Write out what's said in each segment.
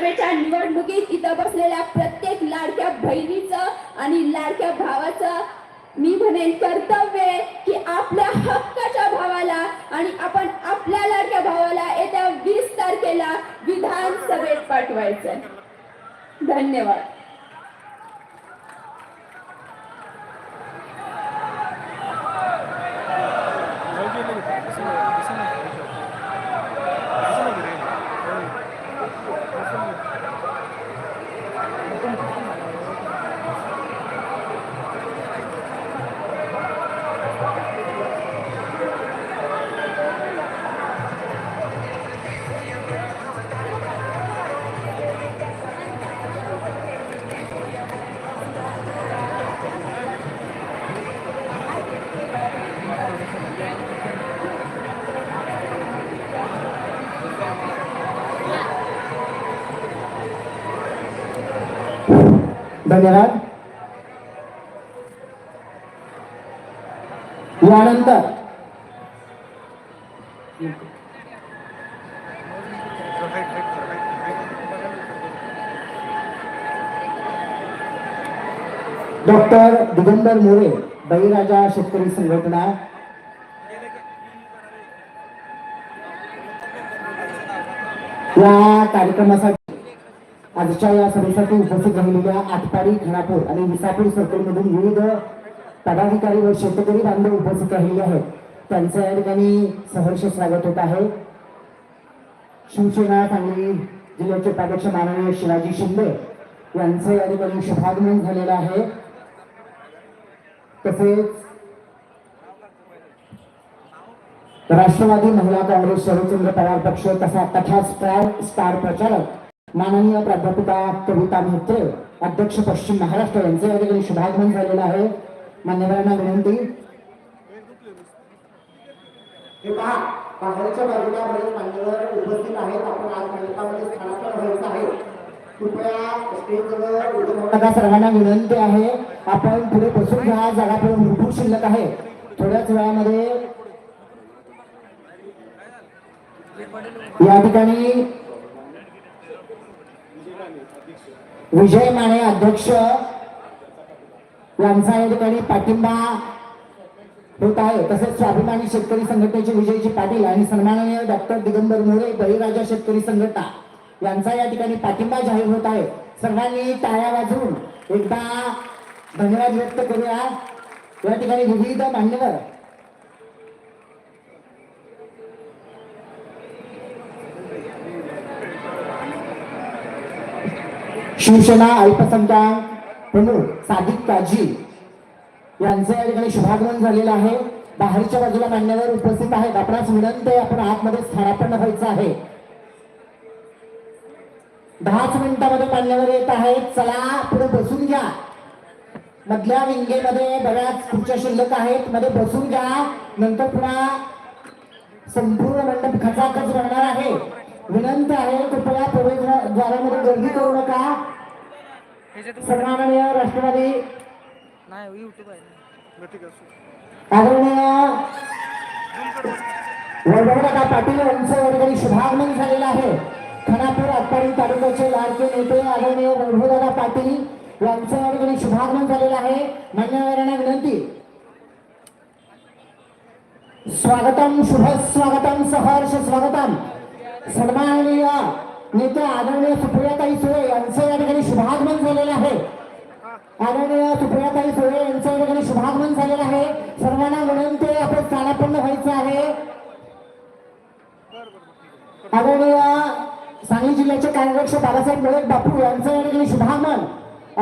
विधानसभेच्या निवडणुकीत धन्यवाद. यानंतर डॉक्टर दिगंबर मोरे बळीराजा शेतकरी संघटना. या कार्यक्रमासाठी आजच्या या सभेसाठी उपस्थित राहिलेल्या आटपाडी खानापूर आणि विसापूर सर्कलमधून विविध पदाधिकारी व शेतकरी बांधव उपस्थित राहिले आहेत. त्यांचं या ठिकाणी सहर्ष स्वागत होत आहे. शिवसेना सांगली जिल्ह्याचे उपाध्यक्ष माननीय शिवाजी शिंदे यांचं या ठिकाणी शुभागमन झालेलं आहे. तसेच राष्ट्रवादी महिला काँग्रेस शरदचंद्र पवार पक्ष तसा तथा स्टार स्टार प्रचारक माननीय प्राध्यापिका कविता म्हेत्रे अध्यक्ष पश्चिम महाराष्ट्र यांचे या ठिकाणी शुभागमन झालेलं आहे. मान्यवरांना विनंती. हे पहा बाहेरच्या बाजूला बरेच मान्यवर उपस्थित आहेत. आपण आज मंडपामध्ये स्थानांतर व्हायचं आहे. कृपया स्टेजवर उभं सर्वांना विनंती आहे. आपण पुढे बसून घ्या. जागा पुढे भरपूर शिल्लक आहे. थोड्याच वेळामध्ये या ठिकाणी विजय माने अध्यक्ष यांचा या ठिकाणी पाठिंबा होत आहे. तसेच स्वाभिमानी शेतकरी संघटनेचे विजयजी पाटील आणि सन्माननीय डॉक्टर दिगंबर मोरे बळीराजा शेतकरी संघटना यांचा या ठिकाणी पाठिंबा जाहीर होत आहे. सर्वांनी टाळ्या वाजवून एकदा धन्यवाद व्यक्त करूया. या ठिकाणी विविध मान्यवर शिवसेना अल्पसंख्याक प्रमुख सादिक काजी यांचं या ठिकाणी शुभागमन झालेलं आहे. बाहेरच्या बाजूला मांडण्यावर उपस्थित आहेत. आपणास विनंती आपण आतमध्ये स्थानापन्न व्हायचं आहे. दहाच मिनिटामध्ये मांडण्यावर येत आहेत. चला पुढे बसून घ्या. मधल्या विंगेमध्ये बऱ्याच खुर्च्या शिल्लक आहेत. मध्ये बसून घ्या. नंतर पुन्हा संपूर्ण मंडप खचाखच राहणार आहे. विनंती आहे कृपया प्रवेशद्वारामध्ये गर्दी करू नका. सन्माननीय राष्ट्रवादी आदरणीय वैभवदादा पाटील यांचं ठिकाणी शुभागमन झालेलं आहे. खानापूर आटपाडी तालुक्याचे लाडके नेते आदरणीय वैभवदादा पाटील यांचं ठिकाणी शुभागमन झालेलं आहे. मान्यवरांना विनंती. स्वागतम शुभ स्वागतम सहर्ष स्वागतम. सन्माननीय नेते आदरणीय सुप्रियाताई सुळे यांचं या ठिकाणी शुभागमन झालेलं आहे. आदरणीय सुप्रियाताई सुळे यांचं या ठिकाणी शुभागमन झालेलं आहे. सर्वांना विनंती आपण स्थानापन्न व्हायचं आहे. आदरणीय सांगली जिल्ह्याचे कार्याध्यक्ष बाबासाहेब मोळक बापू यांचं या ठिकाणी शुभागमन.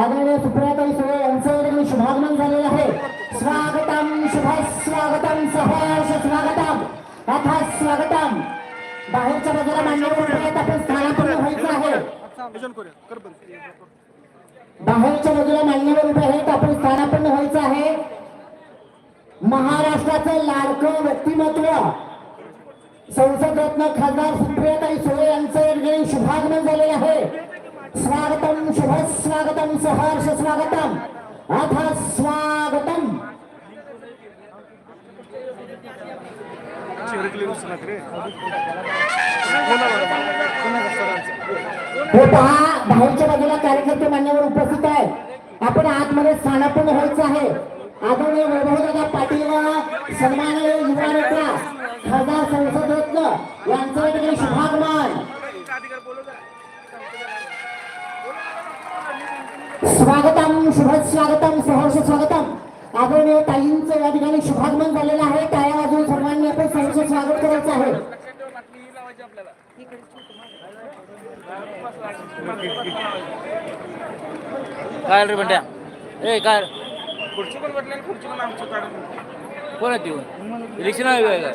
आदरणीय सुप्रियाताई सुळे यांचं या ठिकाणी शुभागमन झालेलं आहे. स्वागतम शुभ स्वागतम सहर्ष स्वागतम. अथ स्वागतम. बाहेरच्या बाजूला मान्यवर उभे आहेत? आपण स्थानापन्न व्हायचं आहे. बाहेरच्या बाजूला मान्यवर उभे आहेत? आपण स्थानापन्न व्हायचं आहे. महाराष्ट्राचं लाडकं व्यक्तिमत्व. संसद रत्न खासदार सुप्रियाताई सुळे यांचं ठिकाणी शुभागमन झालेलं आहे. स्वागतम शुभ स्वागतम सहर्ष स्वागतम. अथा स्वागतम चिरकली उचलत रे कोणा बरोबर कोणाचा सरांचा हे पहा बाहेरच्या बाजूला कार्यकर्ते मान्यवर उपस्थित आहेत आपण आतमध्ये स्थानापन्न व्हायचं आहे. आदरणीय वैभवदादा पाटील व सन्माननीय युवा नेता खासदार संसद रत्न यांचं या ठिकाणी शुभागमन. स्वागतम शुभ स्वागतम सहर्ष स्वागतम. आदरणीय ताईंचं या ठिकाणी शुभागमन झालेलं आहे. टाळ्या वाजवून सर्वांनी आपण सहर्ष स्वागत करायचं आहे. काय रे बंड्या? ए काय? खुर्ची पण बदलेल खुर्ची पण आमची काढून कोण आहे ती? इलेक्शन आहे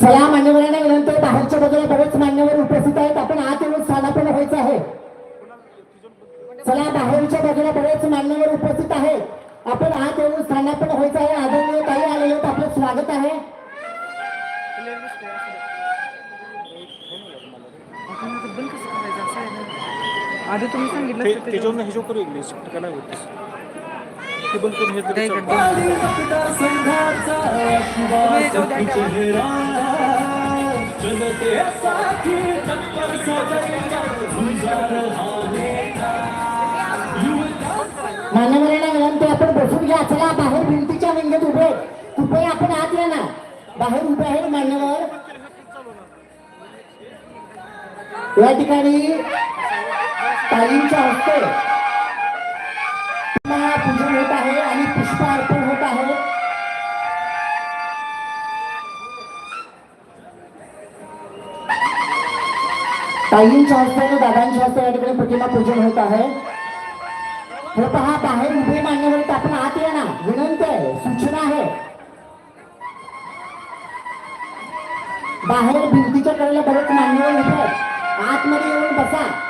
चला मान्यवरांना विनंती आहे, बाहेरच्या बाजूला बरेच मान्यवर उपस्थित आहेत. आपण आत येऊन स्थानापन्न व्हायचं आहे. चला बाहेरच्या बाजूला बरेच मान्यवर उपस्थित आहेत. आपण आत येऊन स्थानापन्न व्हायचं आहे. आदरणीय ताई आलेले आहेत. आपलं स्वागत आहे. आधी तुम्ही सांगितलं त्याच्यावर हे जो करू इंग्लिश शिफ्ट का नाही होत ते बंद करून हे तरी काय चालतं. मान्यवरांना विनंती आपण बसून घ्या चला बाहेर भिंतीच्या विंगत उभे कुठे कृपया आपण आत या ना. बाहेर उभे आहे मान्यवर या ठिकाणी ताईंच्या हस्ते पूजन होत आहे आणि पुष्प अर्पण होत आहे. ताईंच्या हस्ते आणि दादांच्या हस्ते या ठिकाणी प्रतिमा पूजन होत आहे. हे पहा बाहेर उभे मान्यवर आपण आत येणार. विनंती आहे सूचना आहे. बाहेर भिंतीच्या कडेला बरेच मान्यवर उभे आतमध्ये येऊन बसा.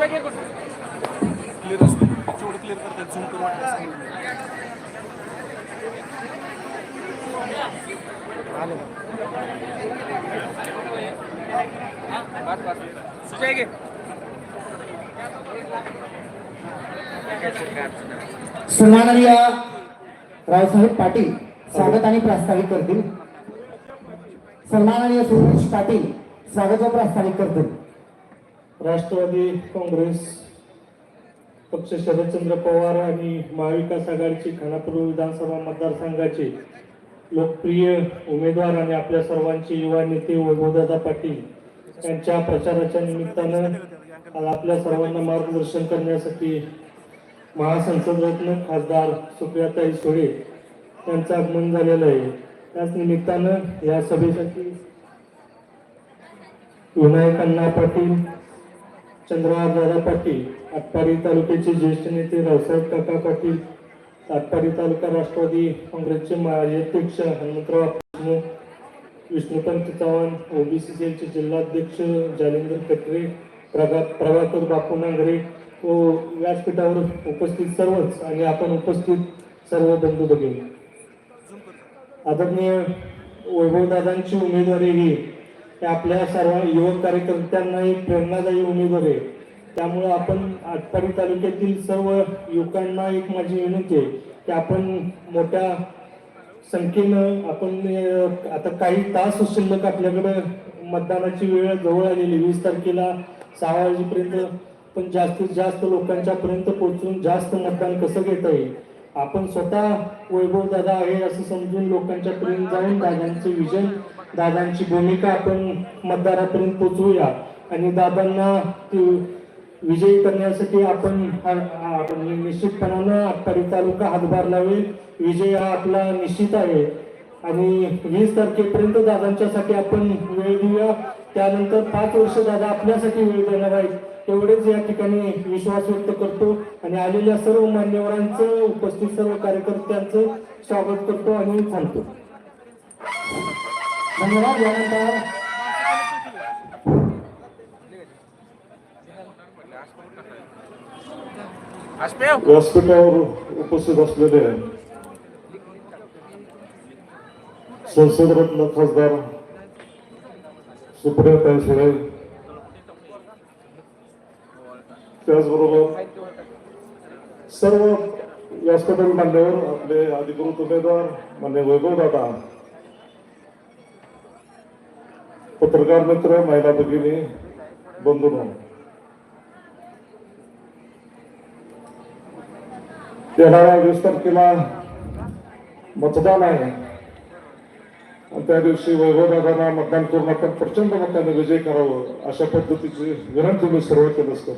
घे कुठं. क्लिअर असतो जेवढं क्लिअर करतात झूम करून वाटलं बस सन्माननीय रावसाहेब पाटील स्वागत आणि प्रास्ताविक करतील. सन्माननीय सुरेश पाटील स्वागत व प्रास्ताविक करतील. राष्ट्रवादी काँग्रेस पक्ष शरदचंद्र पवार आणि महाविकास आघाडीचे खानापूर विधानसभा मतदारसंघाचे लोकप्रिय उमेदवार आणि आपल्या सर्वांचे युवा नेते वैभवदादा पाटील यांच्या प्रचाराच्या निमित्तानं आज आपल्या सर्वांना मार्गदर्शन करण्यासाठी महासंसदरत्न खासदार सुप्रियाताई सोळे यांचं आगमन झालेलं आहे. त्याच निमित्तानं या सभेसाठी विनायक अण्णा पाटील चंद्रहार दादा पाटील आटपाडी तालुक्याचे ज्येष्ठ नेते रावसाहेब काका पाटील आटपाडी तालुका राष्ट्रवादी काँग्रेसचे माजी अध्यक्ष हनुमंतराव देशमुख विष्णुकांत चव्हाण ओबीसी सेलचे जिल्हाध्यक्ष जालिंदर कटरे प्रभा प्रभाकर बापू नांगरे व व्यासपीठावर उपस्थित सर्वच आणि आपण उपस्थित सर्व बंधू भगिनी. आदरणीय वैभवदादांची उमेदवारी ही आपल्या सर्व युवक कार्यकर्त्यांना एक प्रेरणादायी उमेदवार आहे. त्यामुळे आपण आटपाडी तालुक्यातील सर्व युवकांना एक माझी विनंती आहे की आपण मोठ्या संख्येनं आपण आता काही तास शिल्लक आपल्याकडे मतदानाची वेळ जवळ आलेली वीस तारखेला सहा वाजेपर्यंत पण जास्तीत जास्त लोकांच्या पर्यंत पोहोचून जास्त मतदान कसं घेता येईल? आपण स्वतः वैभव दादा आहे असं समजून लोकांच्या पर्यंत जाऊन दादांचे विजन दादांची भूमिका आपण मतदारापर्यंत पोचवूया आणि दादांना ती विजयी करण्यासाठी आपण आपण निश्चितपणानं आटपाडी तालुका हातभार लावेल. विजय हा आपला निश्चित आहे. आणि वीस तारखेपर्यंत दादांच्यासाठी आपण वेळ देऊया त्यानंतर पाच वर्ष दादा आपल्यासाठी वेळ देणार आहेत. एवढेच या ठिकाणी विश्वास व्यक्त करतो. आणि आलेल्या सर्व मान्यवरांचं उपस्थित सर्व कार्यकर्त्यांचं स्वागत करतो आणि थांबतो. धन्यवाद. यानंतर व्यासपीठावर उपस्थित असलेले संसदरत्न खासदार सुप्रियाताई सुळे त्याचबरोबर सर्व व्यासपीठावर मान्यवर आपले अधिकृत उमेदवार मान्य वैभव दादा पत्रकार मित्र महिला भगिनी बंधूंनो येणाऱ्या वीस तारखेला मतदान आहे. आणि त्या दिवशी वैभवदादांना मतदान करून आपण प्रचंड मताने विजय करावं अशा पद्धतीची विनंती मी केलं असतं.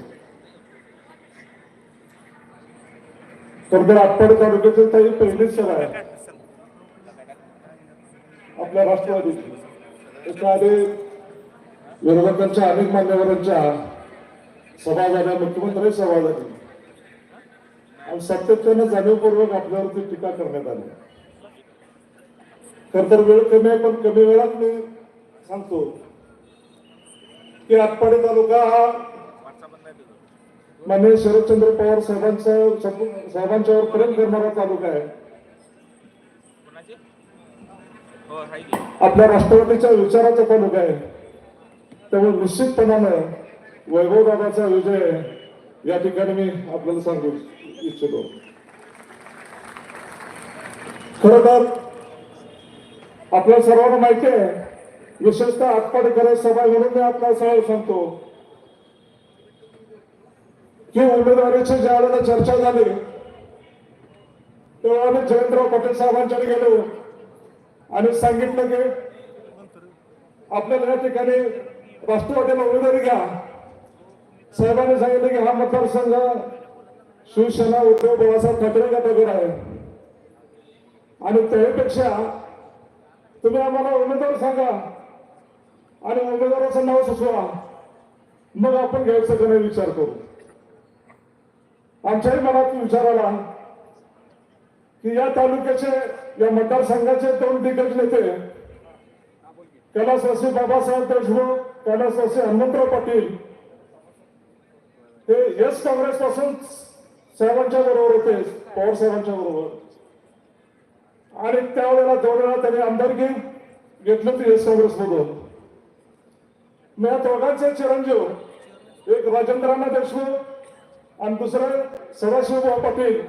तर जर आपण तालुक्यातील काही पहिलीच सर आहे. आपल्या राष्ट्रवादीची. त्याच्या आधी विरोधकांच्या अनेक मान्यवरांच्या सभा झाल्या मुख्यमंत्री सभा झाली. आणि सातत्यानं जाणीवपूर्वक आपल्यावरती टीका करण्यात आली. खर तर वेळ कमी आहे पण कमी वेळात मी सांगतो की आटपाडी तालुका हा माननीय शरदचंद्र पवार साहेबांचा साहेबांच्यावर प्रेम करणारा तालुका आहे. आपल्या राष्ट्रवादीच्या विचाराचा तालुका आहे. त्यामुळे निश्चितपणानं वैभवदादाचा विजय या ठिकाणी मी आपल्याला सांगू इच्छितो. खरं तर आपल्या सर्वांना माहिती आहे विशेषतः आटपाडी सभा घेऊन मी आपल्याला सगळं सांगतो. की उमेदवारीची ज्या वेळेला चर्चा झाली तेव्हा आम्ही जयंतराव पाटील साहेबांच्याकडे गेलो आणि सांगितलं की आपल्याला या ठिकाणी राष्ट्रवादीला उमेदवारी घ्या. साहेबांनी सांगितलं की हा मतदारसंघ शिवसेना उद्धव बाळासाहेब ठाकरे गटाकडे आहे. आणि त्यापेक्षा तुम्ही आम्हाला उमेदवार सांगा आणि उमेदवाराचं नाव सुचवा. मग आपण घ्यायचं का नाही विचार करू. आमच्याही मनात विचार आला की या तालुक्याचे या मतदारसंघाचे दोन दिग्गज नेते कैलासवासी बाबासाहेब देशमुख कैलासवासी हनुमंतराव पाटील हे यस काँग्रेस पासून साहेबांच्या बरोबर होते पवार साहेबांच्या बरोबर. आणि त्यावेळेला दोन वेळा त्यांनी आमदारकी घेतलं होती यस काँग्रेस मधून. मी या दोघांचे चिरंजीव एक राजेंद्रांना देशमुख आणि दुसरे सदाशिवभाऊ पाटील.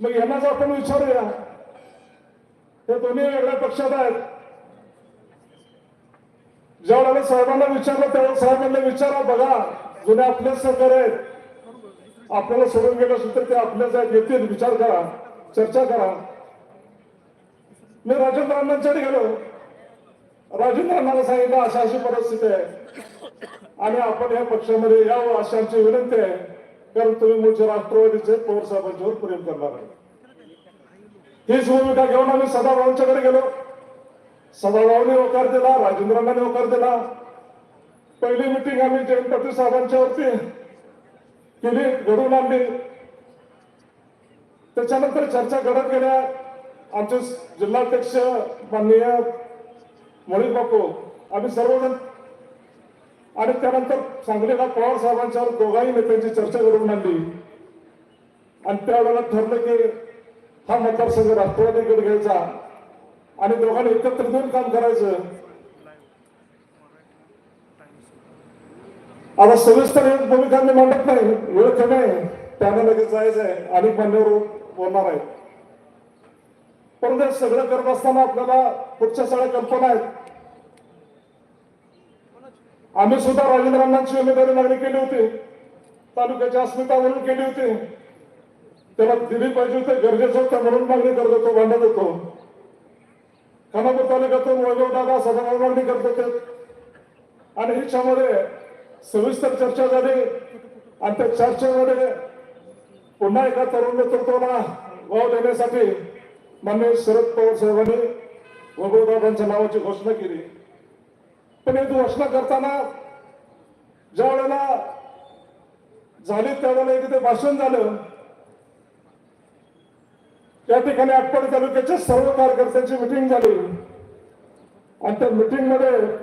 मग यांनाच आपण विचारूया हे दोन्ही वेगळ्या पक्षात आहेत. ज्या वेळेला साहेबांना विचारलं त्यावेळेला साहेबांना विचारा बघा जुने आपलेच सरकार आहेत. आपल्याला सोडून गेलं असेल तर ते आपल्या आहेत येतील. विचार करा. चर्चा करा. मी राजेंद्र अण्णांच्याकडे गेलो. राजेंद्र अण्णाला सांगितलं अशा अशी परिस्थिती आहे. आणि आपण या पक्षामध्ये यावं अशी आमची विनंती आहे कारण तुम्ही मूळचे राष्ट्रवादीचे पवार साहेबांच्यावर प्रेम करणार आहे. हीच भूमिका घेऊन आम्ही सदाभाऊंच्याकडे गेलो. सदाभाऊने होकार दिला राजेंद्रांना होकार दिला. पहिली मिटिंग आम्ही जयंत पाटील साहेबांच्या वरती. केले घडवून आणली. त्याच्यानंतर चर्चा घडत गेल्या. आमचे जिल्हाध्यक्ष माननीय मणिक बापू आम्ही सर्वजण. आणि त्यानंतर सांगलीला पवार साहेबांच्यावर दोघाही नेत्यांची चर्चा घडवून आणली. आणि त्यावेळेला ठरलं की हा मतदारसंघ राष्ट्रवादीकडे घ्यायचा. आणि दोघांनी एकत्र देऊन काम करायचं. आता सविस्तर एक भूमिका मी मांडत नाही. वेळ कमी आहे. त्यांना लगेच जायचं आहे. अनेक मान्यवर बोलणार आहे. परंतु हे सगळं करत असताना आपल्याला पुढच्या सगळ्या कल्पना आहेत आम्ही सुद्धा राजेंद्र अण्णांची उमेदवारी मागणी केली होती. तालुक्याच्या अस्मितावरून केली होती. त्याला दिली पाहिजे होते. गरजेचं होतं म्हणून मागणी करत होतो भांडत होतो. खानापूर तालुक्यातून वैभव दादा सभा मागणी करत होते. आणि ह्याच्यामध्ये सविस्तर चर्चा झाली. आणि त्या चर्चेमध्ये पुन्हा एका तरुण नेतृत्वाला वाव देण्यासाठी माननीय शरद पवार साहेबांनी वैभवदादांच्या नावाची घोषणा केली. पण ही घोषणा करताना ज्या वेळेला झाली त्यावेळेला एक ते भाषण झालं. त्या ठिकाणी आटपाडी तालुक्याच्या सर्व कार्यकर्त्यांची मिटिंग झाली. आणि त्या मिटिंगमध्ये मध्ये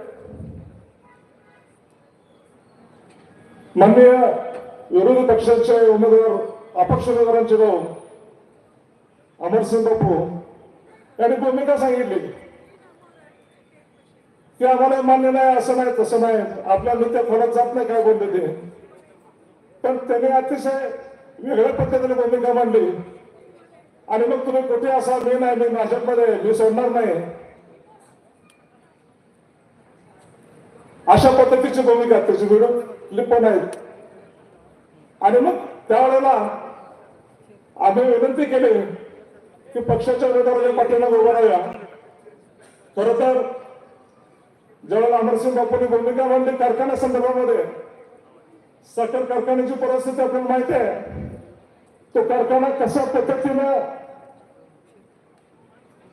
माननीय विरोधी पक्षाचे उमेदवार अपक्ष उमेदवारांचे भाऊ अमरसिंग बापू यांनी भूमिका सांगितली. की आम्हाला मान्य नाही असं नाही तसं नाही. आपल्या नेत्या फळात जात नाही काय बोलले ते. पण त्यांनी अतिशय वेगळ्या पद्धतीने भूमिका मांडली. आणि मग तुम्ही कुठे असा मी नाही मी माझ्यामध्ये मी सोडणार नाही. अशा पद्धतीची भूमिका त्याची विरोध क्लिप आहेत. आणि मग त्यावेळेला आम्ही विनंती केली की पक्षाच्या उमेदवाराच्या पाठीला उभा राहूया. खर तर ज्यावेळेला अमरसिंग बापूंनी भूमिका मांडली कारखान्या संदर्भामध्ये साखर कारखान्याची परिस्थिती आपल्याला माहिती आहे. तो कारखाना कशा पद्धतीनं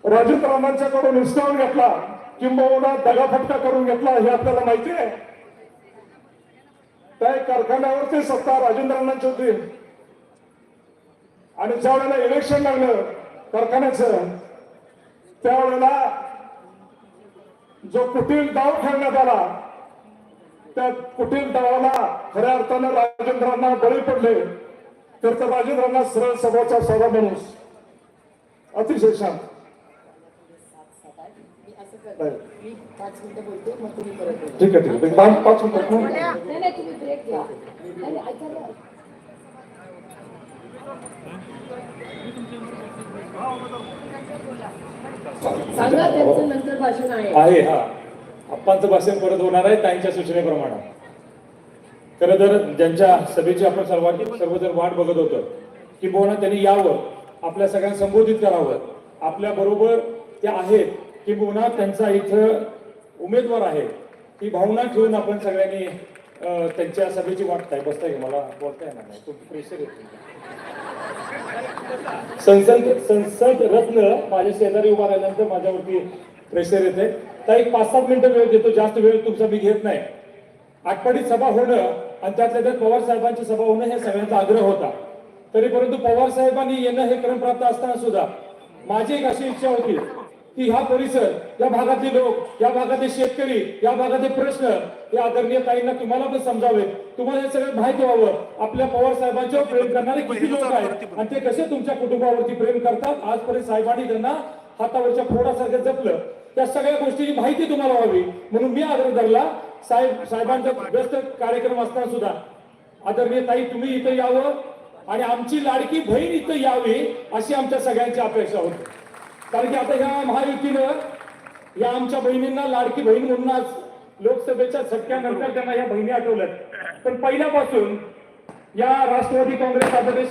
राजू रामांच्याकडून हिसकावून घेतला किंबहुना दगाफटका करून घेतला हे आपल्याला माहिती आहे. त्या कारखान्यावरती सत्ता राजेंद्र अण्णांची होती आणि ज्या वेळेला इलेक्शन लागलं कारखान्याचं त्यावेळेला जो कुटील डाव खेळण्यात आला त्या कुटील डावाला खऱ्या अर्थानं राजेंद्रांना बळी पडले तर राजेंद्रांना सरळ सभाचा सभा माणूस. अतिशय शांत. ठीक आहे ठीक आहे. पाच पाच मिनिटं नाही नाही तुम्ही ब्रेक घ्या. नाही, नाही, ऐका ना. सांगा त्यांचं नंतर भाषण आहे. आहे हा. आप्पांचं भाषण परत होणार आहे त्यांच्या सूचनेप्रमाणे. खरं तर ज्यांच्या सभेची आपण सर्वांनी सर्वजण वाट बघत होतो की बोना त्यांनी यावं. आपल्या सगळ्यांना संबोधित करावं. आपल्या बरोबर ते आहेत. की बोना त्यांचा इथं उमेदवार आहे. ती भावना ठेवून आपण सगळ्यांनी त्यांच्या सभेची वाटताय बसताय का? मला बोलताय येणार नाही. खूप प्रेशर येतो संसद संसद रत्न माझ्या शेजारी उभा राहिल्यानंतर माझ्यावरती प्रेशर येते तर एक पाच सात मिनिटं वेळ देतो. जास्त वेळ तुमचा मी घेत नाही. आठवडीत सभा होणं आणि त्यातल्या त्यात पवार साहेबांची सभा होणं हे सगळ्यांचा आग्रह होता. तरी परंतु पवार साहेबांनी येणं हे क्रमप्राप्त असताना सुद्धा माझी एक अशी इच्छा होती. की हा परिसर या भागातले लोक या भागातले शेतकरी या भागातले प्रश्न हे आदरणीय ताईंना तुम्हाला पण समजावे तुम्हाला हे सगळं माहिती व्हावं. आपल्या पवार साहेबांच्यावर प्रेम करणारे किती लोक आहेत? आणि ते कसे तुमच्या कुटुंबावरती प्रेम करतात? आजपर्यंत साहेबांनी त्यांना हातावरच्या फोडासारखं जपलं. त्या सगळ्या गोष्टीची माहिती तुम्हाला व्हावी. म्हणून मी आग्रह धरला साहेब साहेबांचा व्यस्त कार्यक्रम असताना सुद्धा. आदरणीय ताई तुम्ही इथं यावं आणि आमची लाडकी बहीण इथं यावी अशी आमच्या सगळ्यांची अपेक्षा होती. कारण की आता ह्या महायुतीनं या आमच्या बहिणींना लाडकी बहीण म्हणून आज लोकसभेच्या सटक्यानंतर त्यांना या बहिणी आठवल्यात. पण पहिल्यापासून या राष्ट्रवादी काँग्रेस आदरणीय